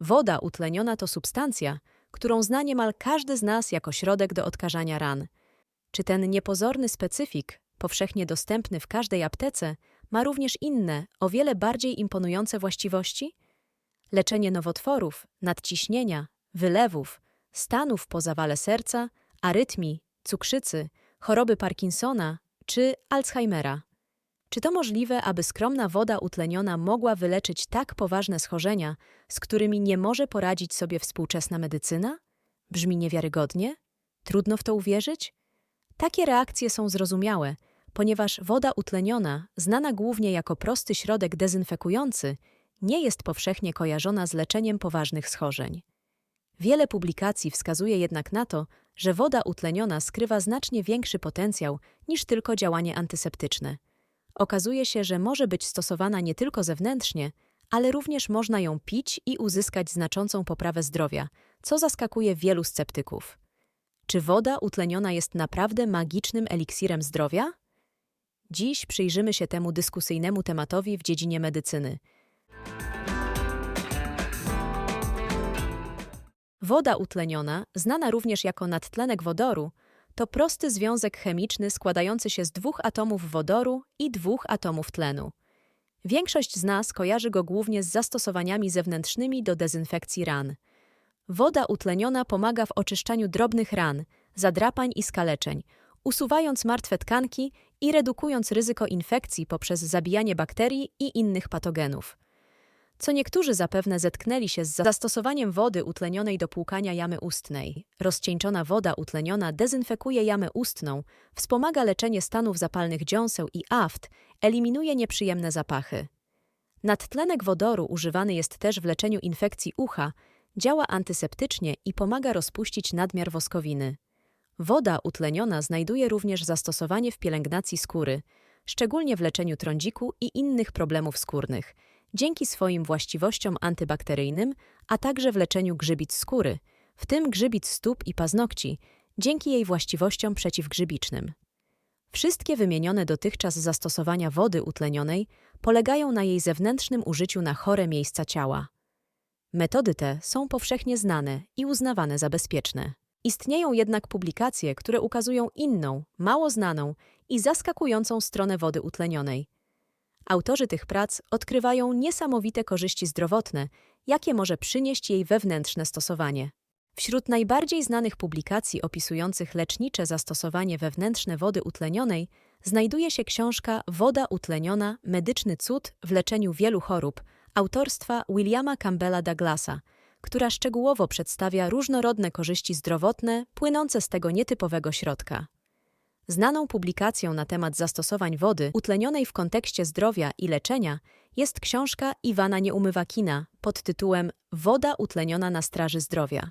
Woda utleniona to substancja, którą zna niemal każdy z nas jako środek do odkażania ran. Czy ten niepozorny specyfik, powszechnie dostępny w każdej aptece, ma również inne, o wiele bardziej imponujące właściwości? Leczenie nowotworów, nadciśnienia, wylewów, stanów po zawale serca, arytmii, cukrzycy, choroby Parkinsona czy Alzheimera. Czy to możliwe, aby skromna woda utleniona mogła wyleczyć tak poważne schorzenia, z którymi nie może poradzić sobie współczesna medycyna? Brzmi niewiarygodnie? Trudno w to uwierzyć? Takie reakcje są zrozumiałe, ponieważ woda utleniona, znana głównie jako prosty środek dezynfekujący, nie jest powszechnie kojarzona z leczeniem poważnych schorzeń. Wiele publikacji wskazuje jednak na to, że woda utleniona skrywa znacznie większy potencjał niż tylko działanie antyseptyczne. Okazuje się, że może być stosowana nie tylko zewnętrznie, ale również można ją pić i uzyskać znaczącą poprawę zdrowia, co zaskakuje wielu sceptyków. Czy woda utleniona jest naprawdę magicznym eliksirem zdrowia? Dziś przyjrzymy się temu dyskusyjnemu tematowi w dziedzinie medycyny. Woda utleniona, znana również jako nadtlenek wodoru, to prosty związek chemiczny składający się z dwóch atomów wodoru i dwóch atomów tlenu. Większość z nas kojarzy go głównie z zastosowaniami zewnętrznymi do dezynfekcji ran. Woda utleniona pomaga w oczyszczaniu drobnych ran, zadrapań i skaleczeń, usuwając martwe tkanki i redukując ryzyko infekcji poprzez zabijanie bakterii i innych patogenów. Co niektórzy zapewne zetknęli się z zastosowaniem wody utlenionej do płukania jamy ustnej. Rozcieńczona woda utleniona dezynfekuje jamę ustną, wspomaga leczenie stanów zapalnych dziąseł i aft, eliminuje nieprzyjemne zapachy. Nadtlenek wodoru używany jest też w leczeniu infekcji ucha, działa antyseptycznie i pomaga rozpuścić nadmiar woskowiny. Woda utleniona znajduje również zastosowanie w pielęgnacji skóry, szczególnie w leczeniu trądziku i innych problemów skórnych, dzięki swoim właściwościom antybakteryjnym, a także w leczeniu grzybic skóry, w tym grzybic stóp i paznokci, dzięki jej właściwościom przeciwgrzybicznym. Wszystkie wymienione dotychczas zastosowania wody utlenionej polegają na jej zewnętrznym użyciu na chore miejsca ciała. Metody te są powszechnie znane i uznawane za bezpieczne. Istnieją jednak publikacje, które ukazują inną, mało znaną i zaskakującą stronę wody utlenionej. Autorzy tych prac odkrywają niesamowite korzyści zdrowotne, jakie może przynieść jej wewnętrzne stosowanie. Wśród najbardziej znanych publikacji opisujących lecznicze zastosowanie wewnętrzne wody utlenionej znajduje się książka Woda utleniona medyczny cud w leczeniu wielu chorób autorstwa Williama Campbella Douglasa, która szczegółowo przedstawia różnorodne korzyści zdrowotne płynące z tego nietypowego środka. Znaną publikacją na temat zastosowań wody utlenionej w kontekście zdrowia i leczenia jest książka Iwana Nieumywakina pod tytułem Woda utleniona na straży zdrowia.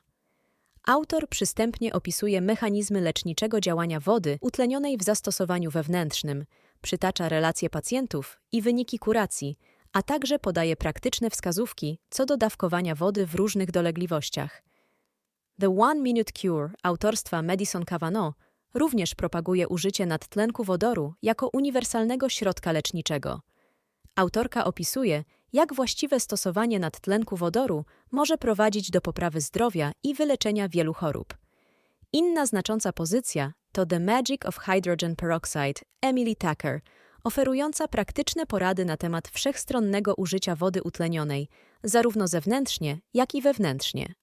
Autor przystępnie opisuje mechanizmy leczniczego działania wody utlenionej w zastosowaniu wewnętrznym, przytacza relacje pacjentów i wyniki kuracji, a także podaje praktyczne wskazówki co do dawkowania wody w różnych dolegliwościach. The One Minute Cure autorstwa Madison Cavanaugh również propaguje użycie nadtlenku wodoru jako uniwersalnego środka leczniczego. Autorka opisuje, jak właściwe stosowanie nadtlenku wodoru może prowadzić do poprawy zdrowia i wyleczenia wielu chorób. Inna znacząca pozycja to The Magic of Hydrogen Peroxide Emily Tucker, oferująca praktyczne porady na temat wszechstronnego użycia wody utlenionej, zarówno zewnętrznie, jak i wewnętrznie.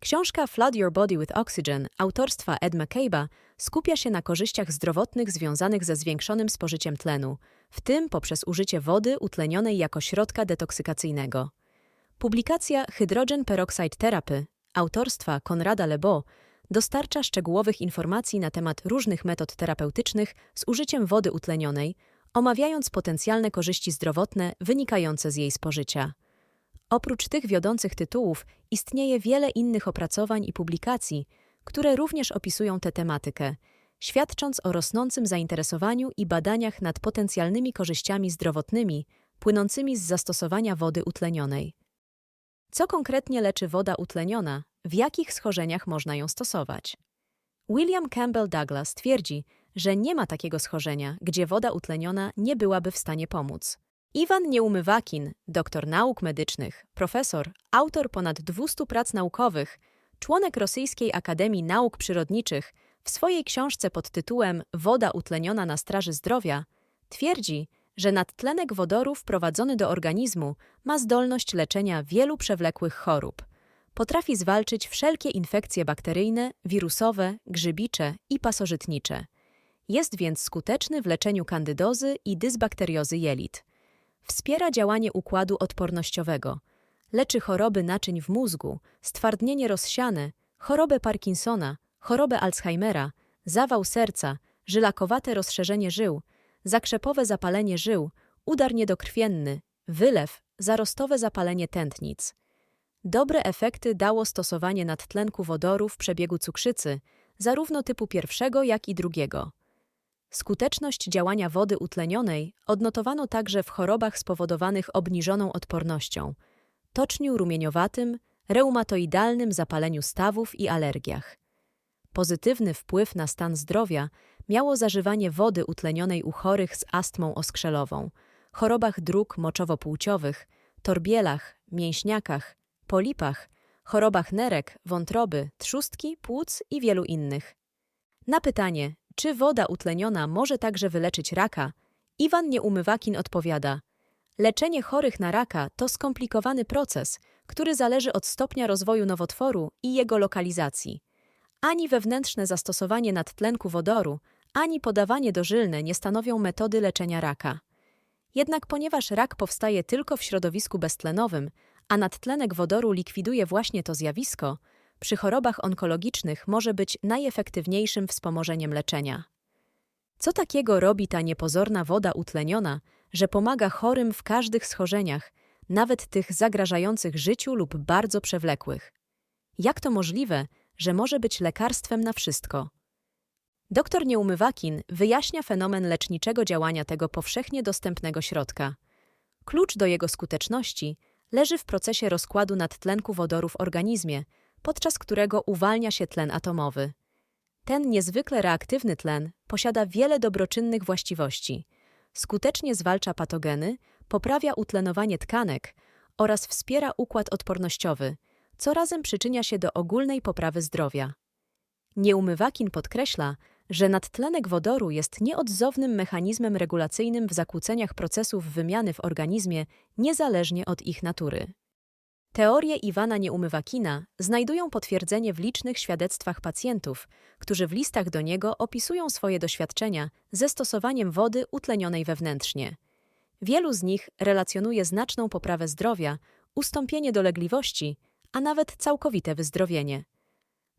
Książka Flood Your Body with Oxygen autorstwa Ed McCabe'a skupia się na korzyściach zdrowotnych związanych ze zwiększonym spożyciem tlenu, w tym poprzez użycie wody utlenionej jako środka detoksykacyjnego. Publikacja Hydrogen Peroxide Therapy autorstwa Konrada Lebo dostarcza szczegółowych informacji na temat różnych metod terapeutycznych z użyciem wody utlenionej, omawiając potencjalne korzyści zdrowotne wynikające z jej spożycia. Oprócz tych wiodących tytułów istnieje wiele innych opracowań i publikacji, które również opisują tę tematykę, świadcząc o rosnącym zainteresowaniu i badaniach nad potencjalnymi korzyściami zdrowotnymi płynącymi z zastosowania wody utlenionej. Co konkretnie leczy woda utleniona? W jakich schorzeniach można ją stosować? William Campbell Douglas twierdzi, że nie ma takiego schorzenia, gdzie woda utleniona nie byłaby w stanie pomóc. Iwan Nieumywakin, doktor nauk medycznych, profesor, autor ponad 200 prac naukowych, członek Rosyjskiej Akademii Nauk Przyrodniczych, w swojej książce pod tytułem Woda utleniona na straży zdrowia twierdzi, że nadtlenek wodoru wprowadzony do organizmu ma zdolność leczenia wielu przewlekłych chorób. Potrafi zwalczyć wszelkie infekcje bakteryjne, wirusowe, grzybicze i pasożytnicze. Jest więc skuteczny w leczeniu kandydozy i dysbakteriozy jelit. Wspiera działanie układu odpornościowego. Leczy choroby naczyń w mózgu, stwardnienie rozsiane, chorobę Parkinsona, chorobę Alzheimera, zawał serca, żylakowate rozszerzenie żył, zakrzepowe zapalenie żył, udar niedokrwienny, wylew, zarostowe zapalenie tętnic. Dobre efekty dało stosowanie nadtlenku wodoru w przebiegu cukrzycy, zarówno typu pierwszego, jak i drugiego. Skuteczność działania wody utlenionej odnotowano także w chorobach spowodowanych obniżoną odpornością, toczniu rumieniowatym, reumatoidalnym zapaleniu stawów i alergiach. Pozytywny wpływ na stan zdrowia miało zażywanie wody utlenionej u chorych z astmą oskrzelową, chorobach dróg moczowo-płciowych, torbielach, mięśniakach, polipach, chorobach nerek, wątroby, trzustki, płuc i wielu innych. Na pytanie, czy woda utleniona może także wyleczyć raka, Iwan Nieumywakin odpowiada: Leczenie chorych na raka to skomplikowany proces, który zależy od stopnia rozwoju nowotworu i jego lokalizacji. Ani wewnętrzne zastosowanie nadtlenku wodoru, ani podawanie dożylne nie stanowią metody leczenia raka. Jednak ponieważ rak powstaje tylko w środowisku beztlenowym, a nadtlenek wodoru likwiduje właśnie to zjawisko, przy chorobach onkologicznych może być najefektywniejszym wspomożeniem leczenia. Co takiego robi ta niepozorna woda utleniona, że pomaga chorym w każdych schorzeniach, nawet tych zagrażających życiu lub bardzo przewlekłych? Jak to możliwe, że może być lekarstwem na wszystko? Doktor Nieumywakin wyjaśnia fenomen leczniczego działania tego powszechnie dostępnego środka. Klucz do jego skuteczności leży w procesie rozkładu nadtlenku wodoru w organizmie, podczas którego uwalnia się tlen atomowy. Ten niezwykle reaktywny tlen posiada wiele dobroczynnych właściwości. Skutecznie zwalcza patogeny, poprawia utlenowanie tkanek oraz wspiera układ odpornościowy, co razem przyczynia się do ogólnej poprawy zdrowia. Nieumywakin podkreśla, że nadtlenek wodoru jest nieodzownym mechanizmem regulacyjnym w zakłóceniach procesów wymiany w organizmie niezależnie od ich natury. Teorie Iwana Nieumywakina znajdują potwierdzenie w licznych świadectwach pacjentów, którzy w listach do niego opisują swoje doświadczenia ze stosowaniem wody utlenionej wewnętrznie. Wielu z nich relacjonuje znaczną poprawę zdrowia, ustąpienie dolegliwości, a nawet całkowite wyzdrowienie.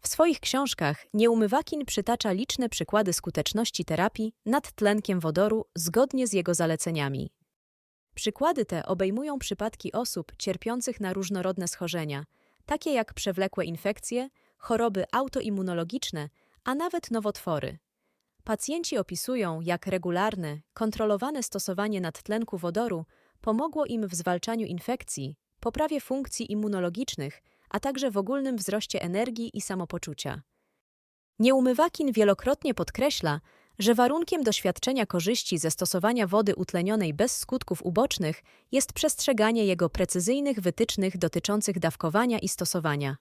W swoich książkach Nieumywakin przytacza liczne przykłady skuteczności terapii nad tlenkiem wodoru zgodnie z jego zaleceniami. Przykłady te obejmują przypadki osób cierpiących na różnorodne schorzenia, takie jak przewlekłe infekcje, choroby autoimmunologiczne, a nawet nowotwory. Pacjenci opisują, jak regularne, kontrolowane stosowanie nadtlenku wodoru pomogło im w zwalczaniu infekcji, poprawie funkcji immunologicznych, a także w ogólnym wzroście energii i samopoczucia. Nieumywakin wielokrotnie podkreśla, że warunkiem doświadczenia korzyści ze stosowania wody utlenionej bez skutków ubocznych jest przestrzeganie jego precyzyjnych wytycznych dotyczących dawkowania i stosowania.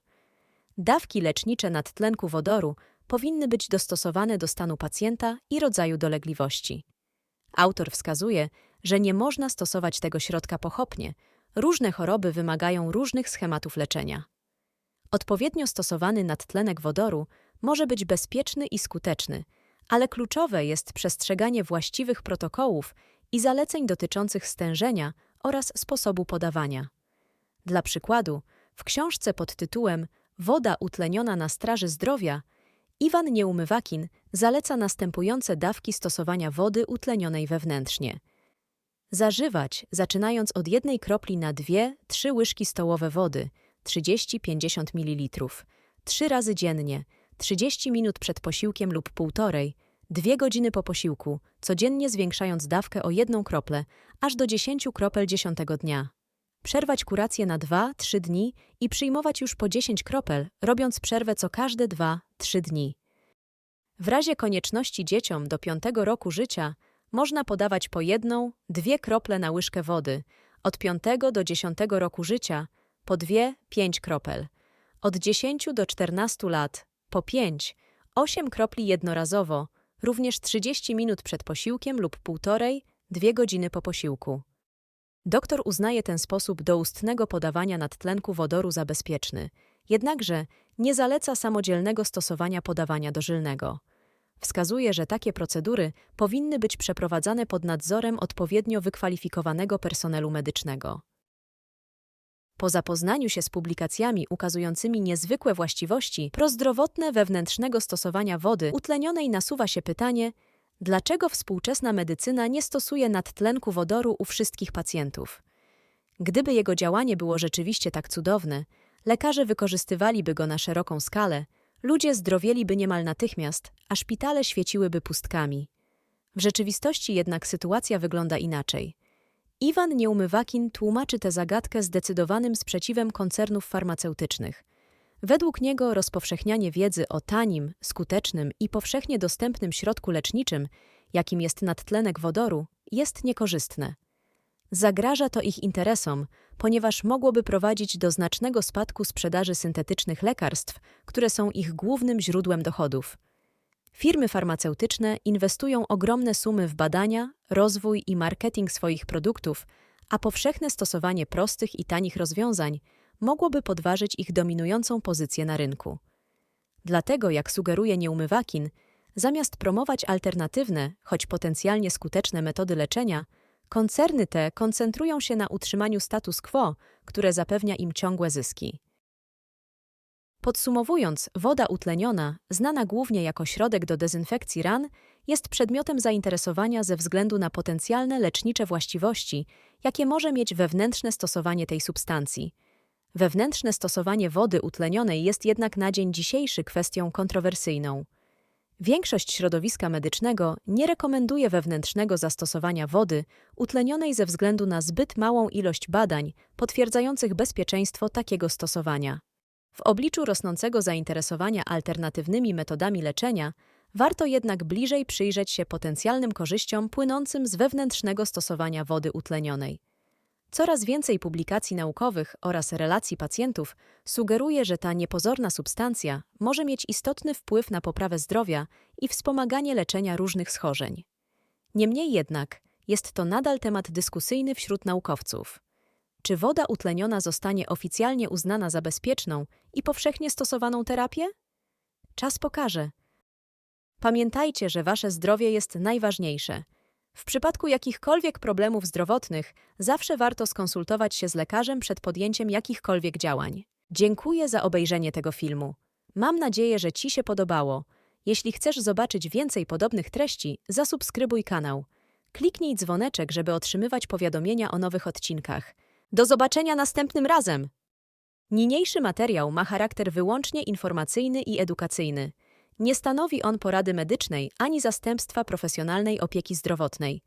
Dawki lecznicze nadtlenku wodoru powinny być dostosowane do stanu pacjenta i rodzaju dolegliwości. Autor wskazuje, że nie można stosować tego środka pochopnie. Różne choroby wymagają różnych schematów leczenia. Odpowiednio stosowany nadtlenek wodoru może być bezpieczny i skuteczny, ale kluczowe jest przestrzeganie właściwych protokołów i zaleceń dotyczących stężenia oraz sposobu podawania. Dla przykładu, w książce pod tytułem Woda utleniona na straży zdrowia Iwan Nieumywakin zaleca następujące dawki stosowania wody utlenionej wewnętrznie. Zażywać, zaczynając od jednej kropli na dwie, trzy łyżki stołowe wody, 30-50 ml, trzy razy dziennie, 30 minut przed posiłkiem lub półtorej, dwie godziny po posiłku, codziennie zwiększając dawkę o jedną kroplę, aż do 10 kropel dziesiątego dnia. Przerwać kurację na 2-3 dni i przyjmować już po 10 kropel, robiąc przerwę co każde 2-3 dni. W razie konieczności dzieciom do 5 roku życia można podawać po jedną, dwie krople na łyżkę wody, od 5 do 10 roku życia po dwie, pięć kropel, od 10 do 14 lat po 5, 8 kropli jednorazowo, również 30 minut przed posiłkiem lub półtorej, dwie godziny po posiłku. Doktor uznaje ten sposób doustnego podawania nadtlenku wodoru za bezpieczny, jednakże nie zaleca samodzielnego stosowania podawania dożylnego. Wskazuje, że takie procedury powinny być przeprowadzane pod nadzorem odpowiednio wykwalifikowanego personelu medycznego. Po zapoznaniu się z publikacjami ukazującymi niezwykłe właściwości prozdrowotne wewnętrznego stosowania wody utlenionej nasuwa się pytanie, dlaczego współczesna medycyna nie stosuje nadtlenku wodoru u wszystkich pacjentów. Gdyby jego działanie było rzeczywiście tak cudowne, lekarze wykorzystywaliby go na szeroką skalę, ludzie zdrowieliby niemal natychmiast, a szpitale świeciłyby pustkami. W rzeczywistości jednak sytuacja wygląda inaczej. Iwan Nieumywakin tłumaczy tę zagadkę zdecydowanym sprzeciwem koncernów farmaceutycznych. Według niego rozpowszechnianie wiedzy o tanim, skutecznym i powszechnie dostępnym środku leczniczym, jakim jest nadtlenek wodoru, jest niekorzystne. Zagraża to ich interesom, ponieważ mogłoby prowadzić do znacznego spadku sprzedaży syntetycznych lekarstw, które są ich głównym źródłem dochodów. Firmy farmaceutyczne inwestują ogromne sumy w badania, rozwój i marketing swoich produktów, a powszechne stosowanie prostych i tanich rozwiązań mogłoby podważyć ich dominującą pozycję na rynku. Dlatego, jak sugeruje Nieumywakin, zamiast promować alternatywne, choć potencjalnie skuteczne metody leczenia, koncerny te koncentrują się na utrzymaniu status quo, które zapewnia im ciągłe zyski. Podsumowując, woda utleniona, znana głównie jako środek do dezynfekcji ran, jest przedmiotem zainteresowania ze względu na potencjalne lecznicze właściwości, jakie może mieć wewnętrzne stosowanie tej substancji. Wewnętrzne stosowanie wody utlenionej jest jednak na dzień dzisiejszy kwestią kontrowersyjną. Większość środowiska medycznego nie rekomenduje wewnętrznego zastosowania wody utlenionej ze względu na zbyt małą ilość badań potwierdzających bezpieczeństwo takiego stosowania. W obliczu rosnącego zainteresowania alternatywnymi metodami leczenia, warto jednak bliżej przyjrzeć się potencjalnym korzyściom płynącym z wewnętrznego stosowania wody utlenionej. Coraz więcej publikacji naukowych oraz relacji pacjentów sugeruje, że ta niepozorna substancja może mieć istotny wpływ na poprawę zdrowia i wspomaganie leczenia różnych schorzeń. Niemniej jednak jest to nadal temat dyskusyjny wśród naukowców. Czy woda utleniona zostanie oficjalnie uznana za bezpieczną i powszechnie stosowaną terapię? Czas pokaże. Pamiętajcie, że wasze zdrowie jest najważniejsze. W przypadku jakichkolwiek problemów zdrowotnych zawsze warto skonsultować się z lekarzem przed podjęciem jakichkolwiek działań. Dziękuję za obejrzenie tego filmu. Mam nadzieję, że Ci się podobało. Jeśli chcesz zobaczyć więcej podobnych treści, zasubskrybuj kanał. Kliknij dzwoneczek, żeby otrzymywać powiadomienia o nowych odcinkach. Do zobaczenia następnym razem! Niniejszy materiał ma charakter wyłącznie informacyjny i edukacyjny. Nie stanowi on porady medycznej ani zastępstwa profesjonalnej opieki zdrowotnej.